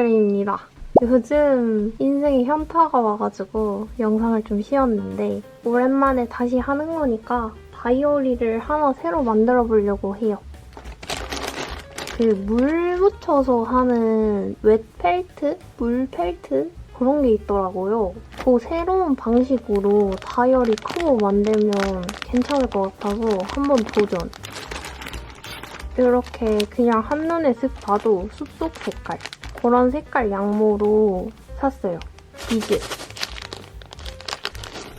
이니크림입니다. 요즘 인생에 현타가 와가지고 영상을 좀 쉬었는데 오랜만에 다시 하는 거니까 다이어리를 하나 새로 만들어 보려고 해요. 그 물 묻혀서 하는 웻 펠트? 물 펠트? 그런 게 있더라고요. 그 새로운 방식으로 다이어리 크고 만들면 괜찮을 것 같아서 한번 도전. 이렇게 그냥 한눈에 슥 봐도 숲속 색깔. 그런 색깔 양모로 샀어요. 이게.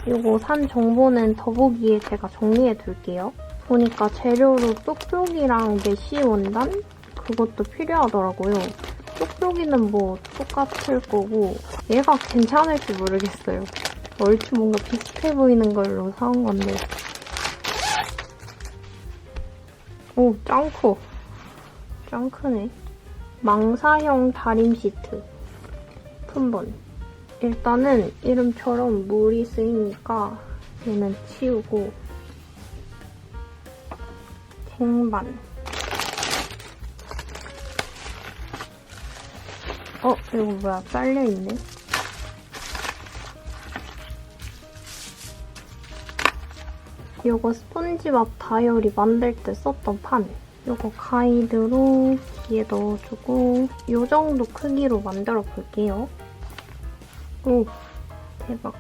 이거 산 정보는 더보기에 제가 정리해 둘게요. 보니까 재료로 쪽쪽이랑 메쉬 원단? 그것도 필요하더라고요. 쪽쪽이는 뭐 똑같을 거고 얘가 괜찮을지 모르겠어요. 얼추 뭔가 비슷해 보이는 걸로 사온 건데 오, 짱 커. 짱 크네. 망사형 다림 시트. 품번. 일단은 이름처럼 물이 쓰이니까 얘는 치우고 쟁반. 어, 이거 뭐야? 잘려있네. 요거 스폰지밥 다이어리 만들 때 썼던 판. 요거 가이드로 뒤에 넣어주고 요 정도 크기로 만들어 볼게요. 오, 대박.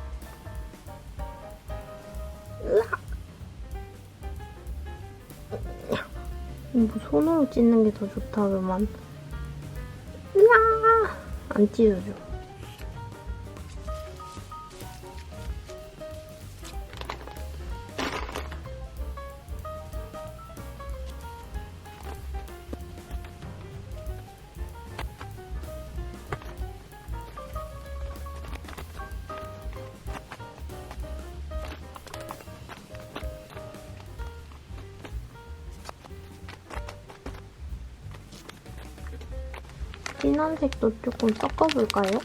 뭐 손으로 찢는 게 더 좋다 그만. 으아! 안 찢어져. 진한 색도 조금 섞어볼까요?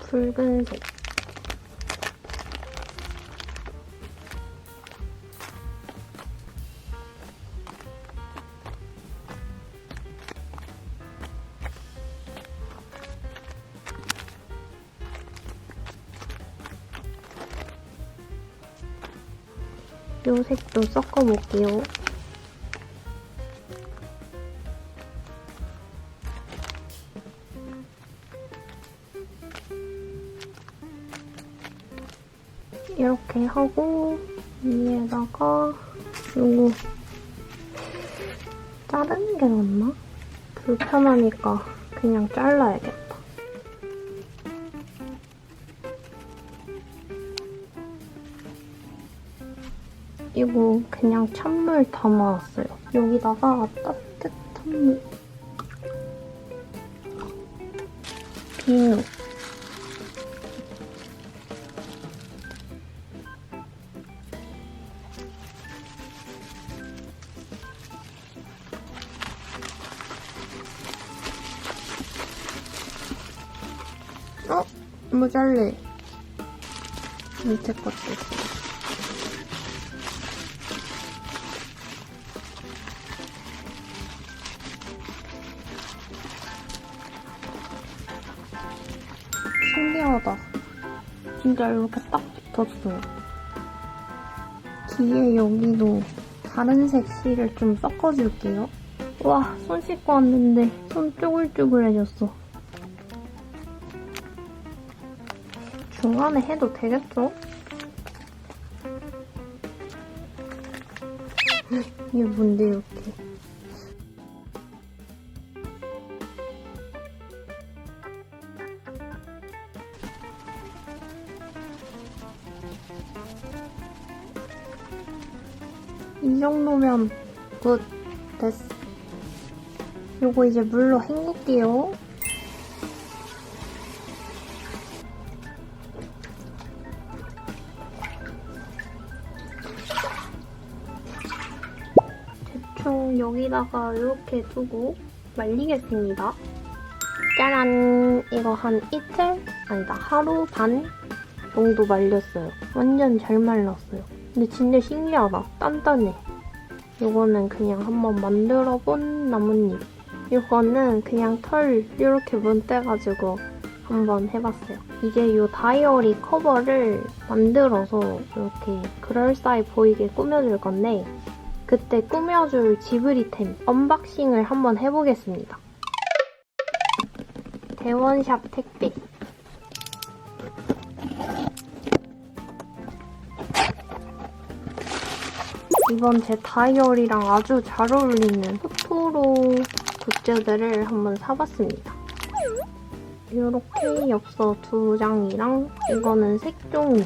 붉은색. 요 색도 섞어볼게요. 이렇게 하고 위에다가 요거 자르는 게 낫나? 불편하니까 그냥 잘라야겠다. 이거 그냥 찬물 담아왔어요. 여기다가 따뜻 어? 모자래. 밑에 것도 있어. 신기하다. 진짜 이렇게 딱 붙었어요. 뒤에 여기도 다른 색 실을 좀 섞어줄게요. 와, 손 씻고 왔는데 손 쪼글쪼글해졌어. 중간에 해도 되겠죠? 이게 뭔데 이렇게? 이 정도면 굿. 됐어. 요거 이제 물로 헹굴게요 여기다가 이렇게 두고 말리겠습니다. 짜란! 이거 한 이틀? 아니다, 하루 반 정도 말렸어요. 완전 잘 말랐어요. 근데 진짜 신기하다. 단단해. 이거는 그냥 한번 만들어본 나뭇잎. 이거는 그냥 털 이렇게 문떼가지고 한번 해봤어요. 이게 이 다이어리 커버를 만들어서 이렇게 그럴싸해 보이게 꾸며줄 건데 그때 꾸며줄 지브리템 언박싱을 한번 해보겠습니다. 대원샵 택배 이번 제 다이어리랑 아주 잘 어울리는 토토로 굿즈들을 한번 사봤습니다. 이렇게 엽서 두 장이랑 이거는 색종이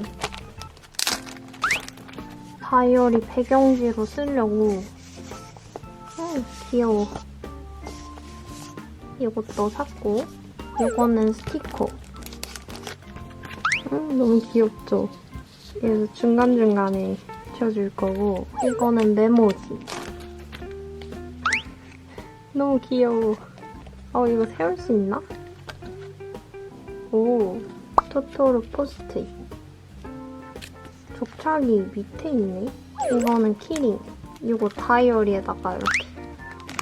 다이어리 배경지로 쓰려고. 음, 귀여워. 이것도 샀고 이거는 스티커. 음, 너무 귀엽죠? 그래서 중간중간에 붙여줄 거고 이거는 메모지. 너무 귀여워. 어 이거 세울 수 있나? 오 토토로 포스트잇 족착이 밑에 있네? 이거는 키링. 이거 다이어리에다가 이렇게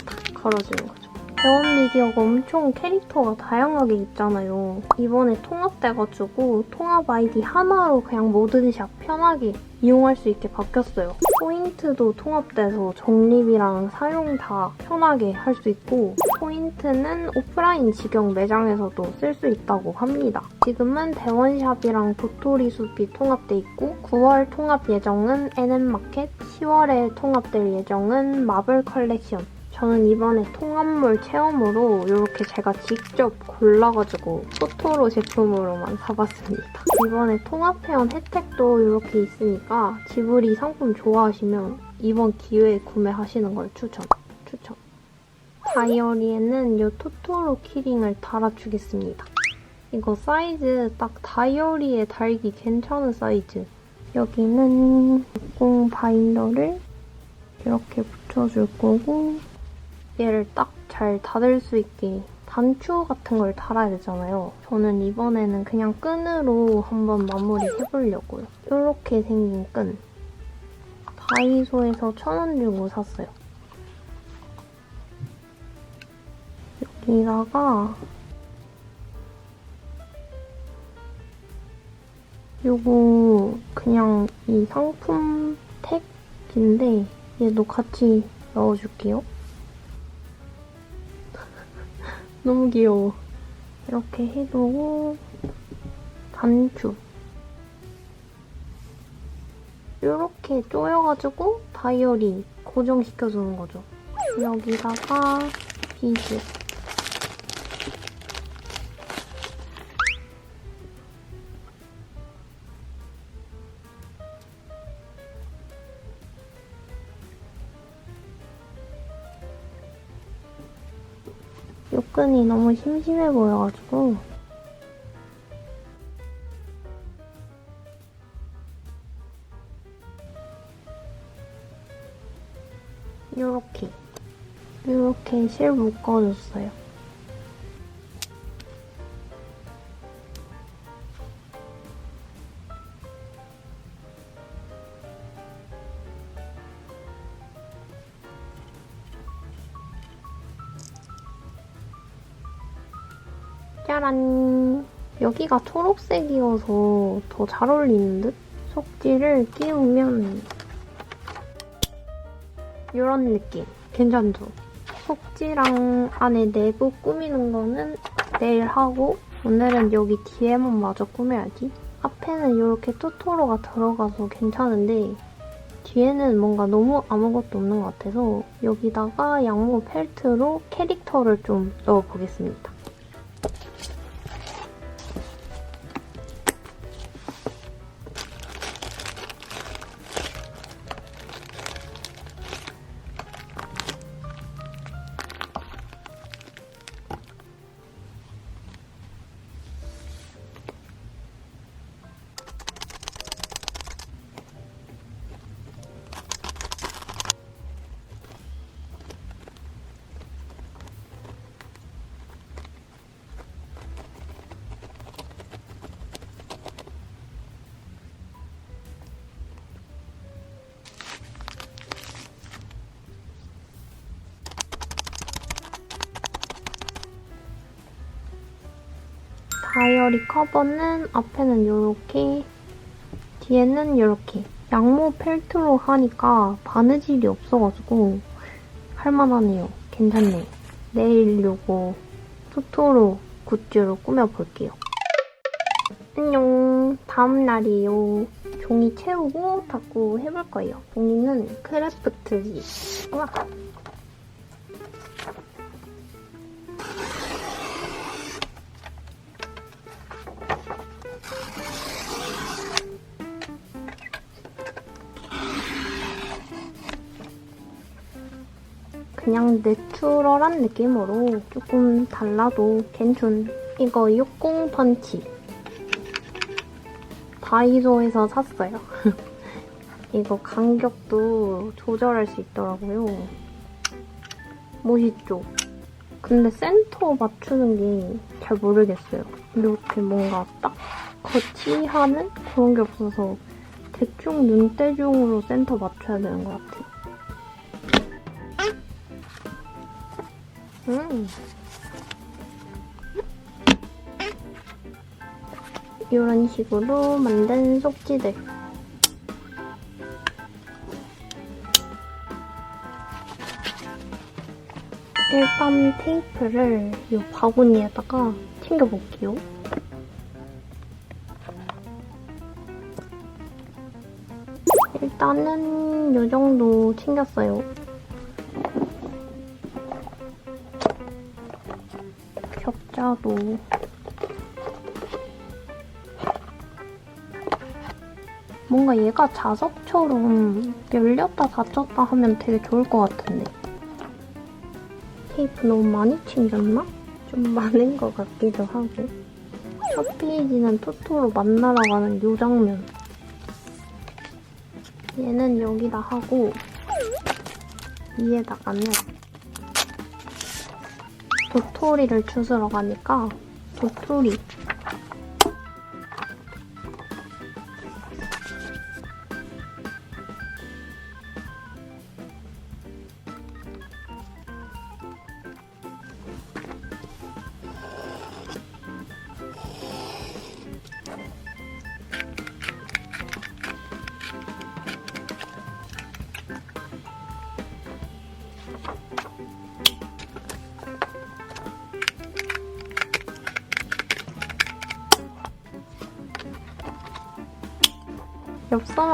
탁 걸어주는 거죠. 대원 미디어가 엄청 캐릭터가 다양하게 있잖아요. 이번에 통합돼가지고 통합 아이디 하나로 그냥 뭐든 샵 편하게 이용할 수 있게 바뀌었어요. 포인트도 통합돼서 적립이랑 사용 다 편하게 할 수 있고 포인트는 오프라인 직영 매장에서도 쓸 수 있다고 합니다. 지금은 대원샵이랑 도토리 숲이 통합돼 있고 9월 통합 예정은 NM마켓, 10월에 통합될 예정은 마블 컬렉션 저는 이번에 통합물 체험으로 이렇게 제가 직접 골라가지고 토토로 제품으로만 사봤습니다. 이번에 통합회원 혜택도 이렇게 있으니까 지브리 상품 좋아하시면 이번 기회에 구매하시는 걸 추천. 추천. 다이어리에는 이 토토로 키링을 달아주겠습니다. 이거 사이즈 딱 다이어리에 달기 괜찮은 사이즈. 여기는 공 바인더를 이렇게 붙여줄 거고 얘를 딱 잘 닫을 수 있게 단추 같은 걸 달아야 되잖아요. 저는 이번에는 그냥 끈으로 한번 마무리 해보려고요. 이렇게 생긴 끈. 다이소에서 천 원 주고 샀어요. 여기다가 요거 그냥 이 상품 택인데 얘도 같이 넣어줄게요. 너무 귀여워. 이렇게 해두고 단추. 이렇게 조여가지고 다이어리 고정시켜주는 거죠. 여기다가 비즈. 요 끈이 너무 심심해 보여가지고 요렇게 요렇게 실 묶어줬어요. 짜란! 여기가 초록색이어서 더 잘 어울리는 듯? 속지를 끼우면 이런 느낌. 괜찮죠? 속지랑 안에 내부 꾸미는 거는 내일 하고 오늘은 여기 뒤에만 마저 꾸며야지. 앞에는 이렇게 토토로가 들어가서 괜찮은데 뒤에는 뭔가 너무 아무것도 없는 것 같아서 여기다가 양모 펠트로 캐릭터를 좀 넣어보겠습니다. 다이어리 커버는 앞에는 이렇게 뒤에는 이렇게 양모 펠트로 하니까 바느질이 없어가지고 할만하네요. 괜찮네. 내일 요거 토토로 굿즈로 꾸며볼게요. 안녕. 다음 날이에요. 종이 채우고 닦고 해볼 거예요. 종이는 크래프트지. 우와. 그냥 내추럴한 느낌으로 조금 달라도 괜찮. 이거 60 펀치. 다이소에서 샀어요. 이거 간격도 조절할 수 있더라고요. 멋있죠? 근데 센터 맞추는 게 잘 모르겠어요. 이렇게 뭔가 딱 거치하는 그런 게 없어서 대충 눈대중으로 센터 맞춰야 되는 것 같아요. 음. 이런 식으로 만든 속지들. 일단 테이프를 이 바구니에다가 챙겨볼게요. 일단은 이 정도 챙겼어요. 격자도. 뭔가 얘가 자석처럼 열렸다 닫혔다 하면 되게 좋을 것 같은데. 테이프 너무 많이 챙겼나? 좀 많은 것 같기도 하고. 첫 페이지는 토토로 만나러 가는 요 장면. 얘는 여기다 하고 위에다가는 도토리를 주스러 가니까 도토리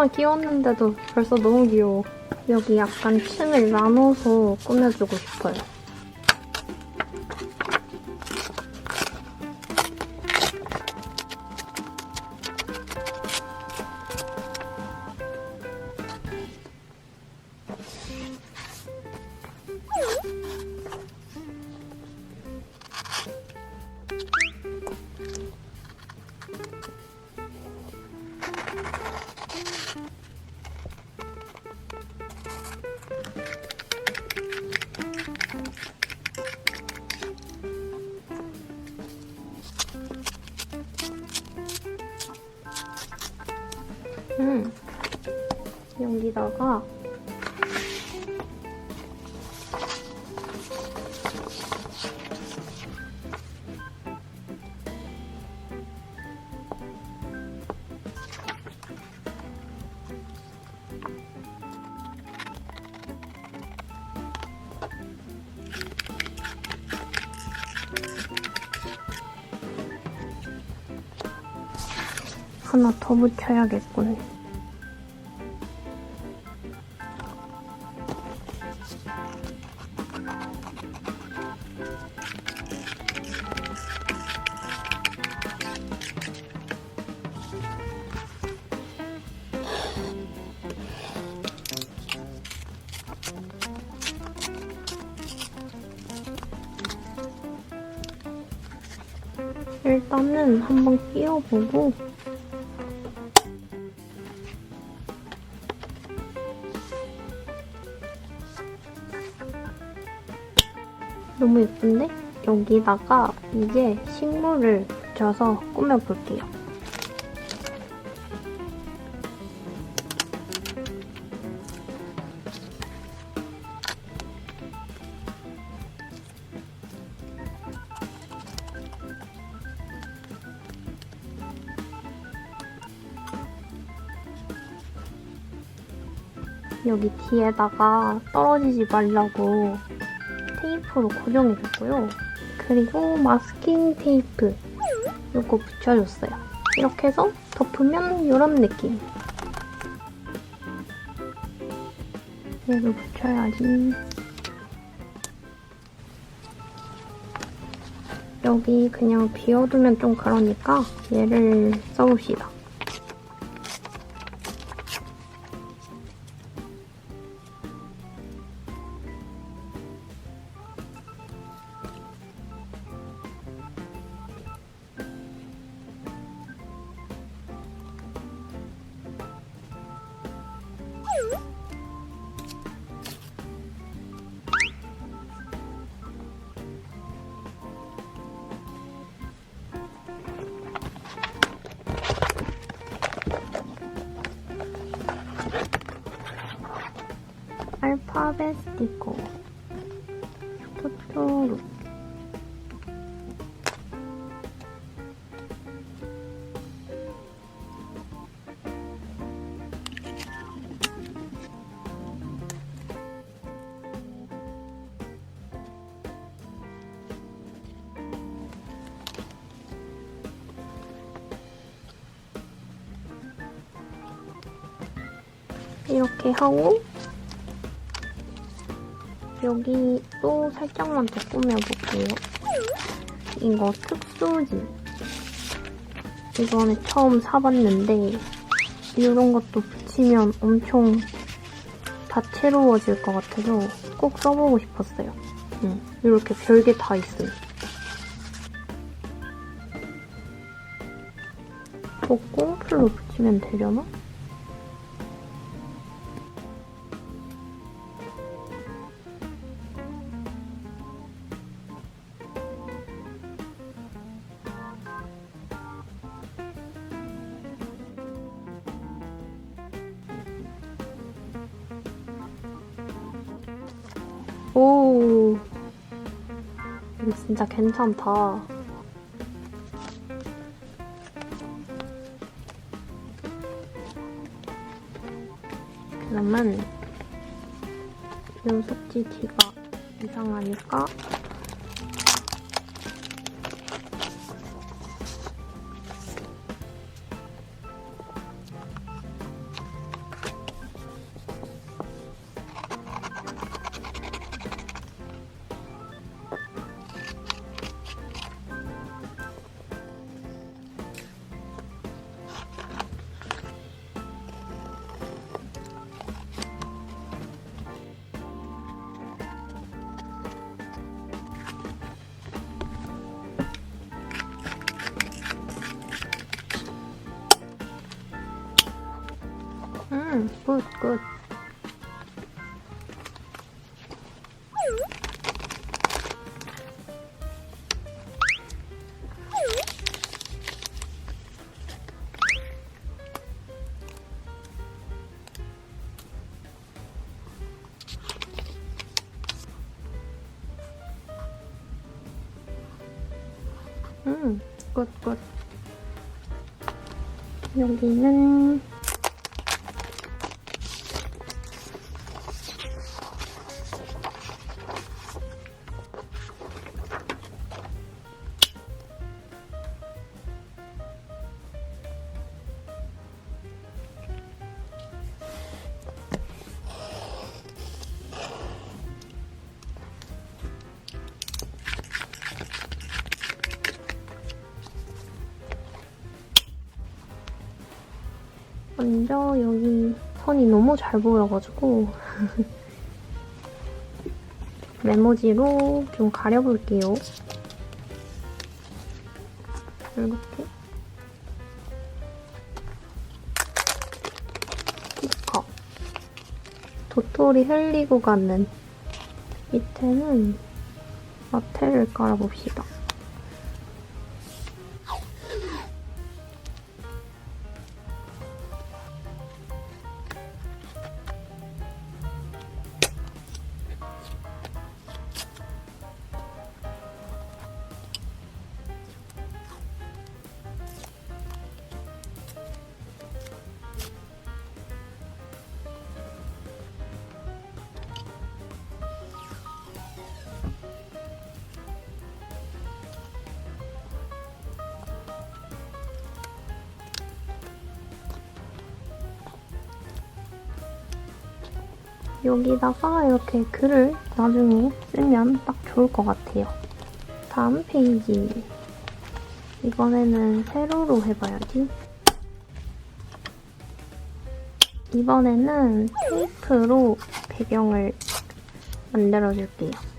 엽서만 끼웠는데도 벌써 너무 귀여워. 여기 약간 층을 나눠서 꾸며주고 싶어요. 하나 더 붙여야겠군. 일단은 한번 끼워보고 너무 예쁜데? 여기다가 이제 식물을 붙여서 꾸며볼게요. 여기 뒤에다가 떨어지지 말라고 테이프로 고정해줬고요. 그리고 마스킹 테이프 이거 붙여줬어요. 이렇게 해서 덮으면 이런 느낌. 얘도 붙여야지. 여기 그냥 비워두면 좀 그러니까 얘를 써봅시다. 파벳 스티커 토토로. 이렇게 하고 여기 또 살짝만 더 꾸며볼게요. 이거 특수지. 이번에 처음 사봤는데 이런 것도 붙이면 엄청 다채로워질 것 같아서 꼭 써보고 싶었어요. 응, 이렇게 별게 다 있어요. 뭐 꽁풀로 붙이면 되려나? 괜찮다. 그러면 이 속지 뒤가 이상하니까 음, 굿, 굿. 여기는 먼저 여기 선이 너무 잘 보여가지고 메모지로 좀 가려볼게요. 이렇게 스티커 도토리 흘리고 가는 밑에는 라텔을 깔아봅시다. 여기다가 이렇게 글을 나중에 쓰면 딱 좋을 것 같아요. 다음 페이지. 이번에는 세로로 해봐야지. 이번에는 테이프로 배경을 만들어줄게요.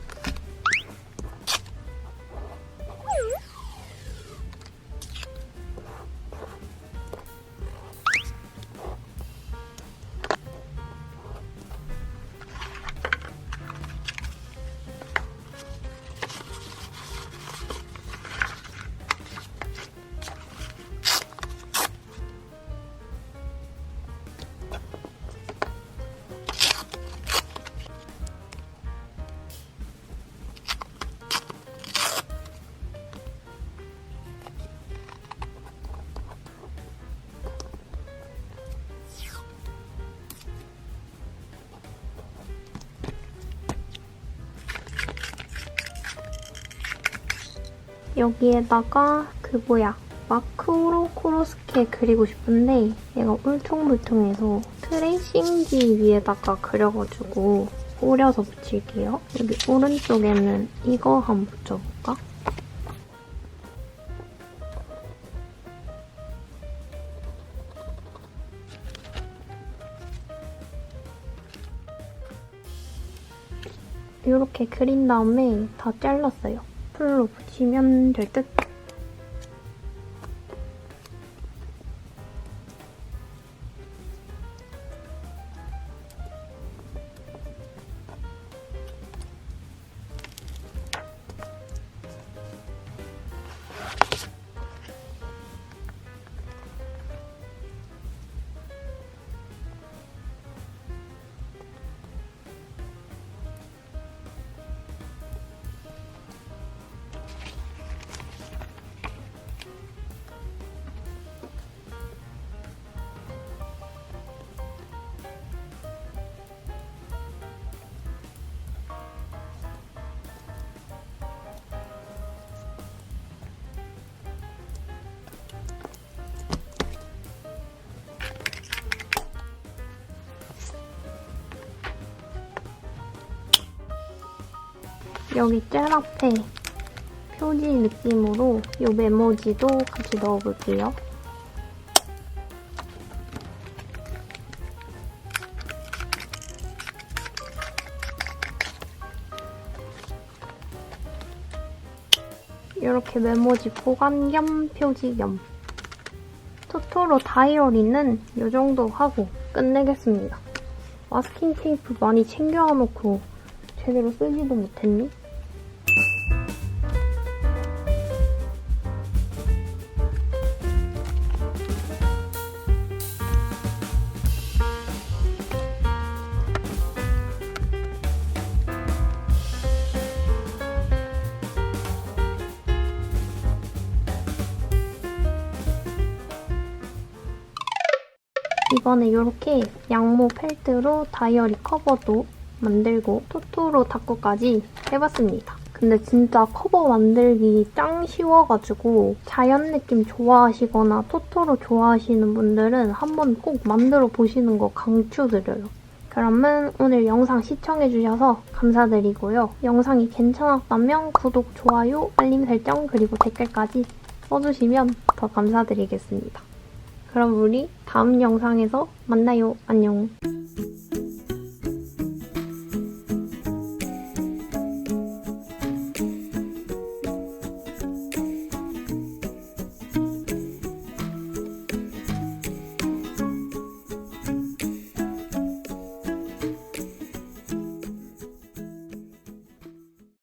여기에다가 그 뭐야 마크로 코로스케 그리고 싶은데 얘가 울퉁불퉁해서 트레이싱지 위에다가 그려가지고 오려서 붙일게요. 여기 오른쪽에는 이거 한번 붙여볼까? 이렇게 그린 다음에 다 잘랐어요. 풀로 붙이면 될 듯. 여기 젤 앞에 표지 느낌으로 이 메모지도 같이 넣어볼게요. 이렇게 메모지 보관 겸 표지 겸 토토로 다이어리는 이 정도 하고 끝내겠습니다. 마스킹 테이프 많이 챙겨와놓고 제대로 쓰지도 못했니? 이번에 이렇게 양모 펠트로 다이어리 커버도 만들고 토토로 닦고까지 해봤습니다. 근데 진짜 커버 만들기 짱 쉬워가지고 자연 느낌 좋아하시거나 토토로 좋아하시는 분들은 한번 꼭 만들어 보시는 거 강추드려요. 그러면 오늘 영상 시청해주셔서 감사드리고요. 영상이 괜찮았다면 구독, 좋아요, 알림 설정 그리고 댓글까지 써주시면 더 감사드리겠습니다. 그럼 우리 다음 영상에서 만나요. 안녕.